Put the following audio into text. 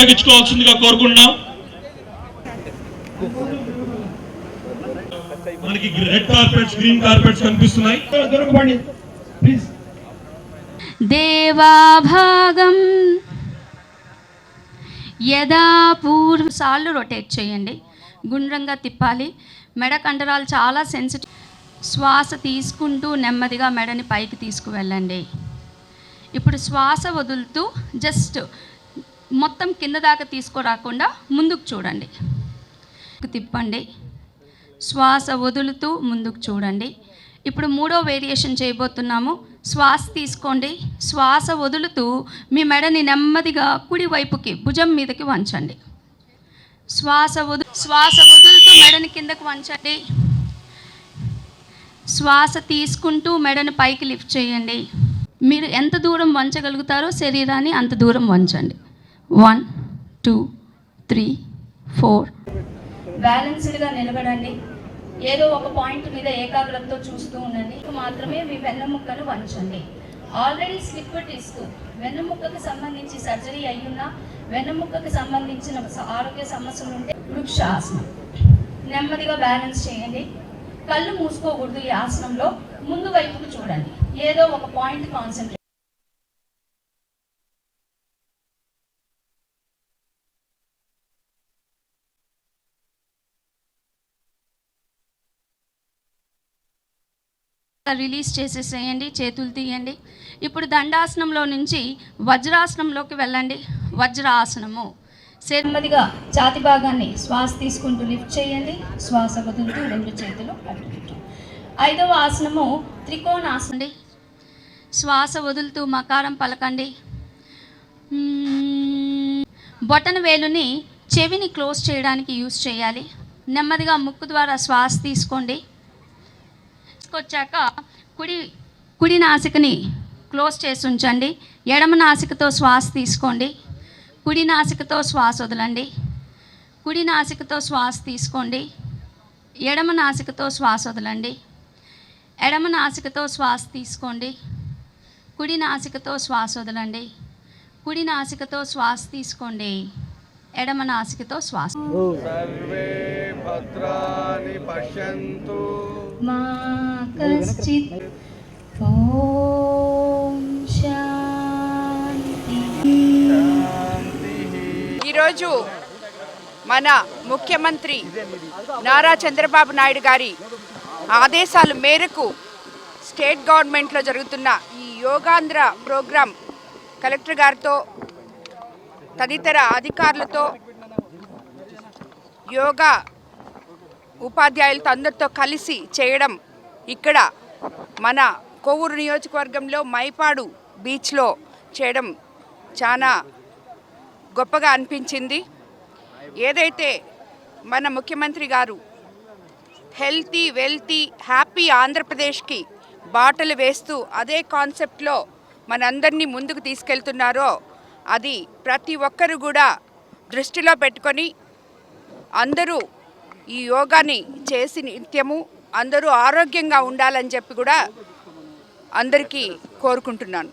ఉపయోగించుకోవాల్సిందిగా కోరుకుంటున్నాం. మనకి red carpets green carpets కనిపిస్తున్నాయి. దొరకబండి ప్లీజ్ దేవాభాగం యదా పూర్వ సార్లు రొటేట్ చేయండి. గుండ్రంగా తిప్పాలి. మెడ కండరాలు చాలా సెన్సిటివ్ శ్వాస తీసుకుంటూ నెమ్మదిగా మెడని పైకి తీసుకువెళ్ళండి. ఇప్పుడు శ్వాస వదులుతూ జస్ట్ మొత్తం కింద దాకా తీసుకురాకుండా ముందుకు చూడండి. తిప్పండి. శ్వాస వదులుతూ ముందుకు చూడండి. ఇప్పుడు మూడో వేరియేషన్ చేయబోతున్నాము. శ్వాస తీసుకోండి. శ్వాస వదులుతూ మీ మెడని నెమ్మదిగా కుడివైపుకి భుజం మీదకి వంచండి. శ్వాస వదు శ్వాస వదులుతూ మెడని కిందకు వంచండి. శ్వాస తీసుకుంటూ మెడని పైకి లిఫ్ట్ చేయండి. మీరు ఎంత దూరం వంచగలుగుతారో శరీరాన్ని అంత దూరం వంచండి. One two three four. బ్యాలెన్స్డ్గా నిలబడండి. ఏదో ఒక పాయింట్ మీద ఏకాగ్రతతో చూస్తూ ఉండండి. మాత్రమే మీ వెన్నముక్కను వంచండి. ఆల్రెడీ స్లిప్ ఇస్తూ వెన్నెముక్కకి సంబంధించి సర్జరీ అయ్యున్నా వెన్నెముక్కకి సంబంధించిన ఆరోగ్య సమస్యలు ఉంటే వృక్షాసనం నెమ్మదిగా బ్యాలెన్స్ చేయండి. కళ్ళు మూసుకోకూడదు ఈ ఆసనంలో. ముందు వైపుకు చూడండి. ఏదో ఒక పాయింట్ కాన్సన్ట్రేట్ రిలీజ్ చేసేసేయండి చేతులు తీయండి. ఇప్పుడు దండాసనంలో నుంచి వజ్రాసనంలోకి వెళ్ళండి. వజ్రాసనము. నెమ్మదిగా ఛాతి భాగాన్ని శ్వాస తీసుకుంటూ లిఫ్ట్ చేయండి. శ్వాస వదులుతూ రెండు చేతులు ఐదవ ఆసనము త్రికోణాసనం. శ్వాస వదులుతూ మకారం పలకండి. బొటన వేలుని చెవిని క్లోజ్ చేయడానికి యూస్ చేయాలి. నెమ్మదిగా ముక్కు ద్వారా శ్వాస తీసుకోండి. తీసుకొచ్చాక కుడి కుడి నాసికని క్లోజ్ చేసి ఉంచండి. ఎడమ నాసికతో శ్వాస తీసుకోండి. కుడి నాసికతో శ్వాస వదలండి. కుడి నాసికతో శ్వాస తీసుకోండి. ఎడమ నాసికతో శ్వాస వదలండి. ఎడమ నాసికతో శ్వాస తీసుకోండి. కుడి నాసికతో శ్వాస వదలండి. కుడి నాసికతో శ్వాస తీసుకోండి. ఎడమ నాసికతో శ్వాస. ఈరోజు మన ముఖ్యమంత్రి నారా చంద్రబాబు నాయుడు గారి ఆదేశాల మేరకు స్టేట్ గవర్నమెంట్లో జరుగుతున్న ఈ యోగాంధ్ర ప్రోగ్రాం కలెక్టర్ గారితో తదితర అధికారులతో యోగా ఉపాధ్యాయులతో అందరితో కలిసి చేయడం ఇక్కడ మన కొవ్వూరు నియోజకవర్గంలో మైపాడు బీచ్లో చేయడం చాలా గొప్పగా అనిపించింది. ఏదైతే మన ముఖ్యమంత్రి గారు హెల్తీ వెల్తీ హ్యాపీ ఆంధ్రప్రదేశ్కి బాటలు వేస్తూ అదే కాన్సెప్ట్లో మనందరినీ ముందుకు తీసుకెళ్తున్నారో అది ప్రతి ఒక్కరు కూడా దృష్టిలో పెట్టుకొని అందరూ ఈ యోగాని చేసి నిత్యము అందరూ ఆరోగ్యంగా ఉండాలని చెప్పి కూడా అందరికీ కోరుకుంటున్నాను.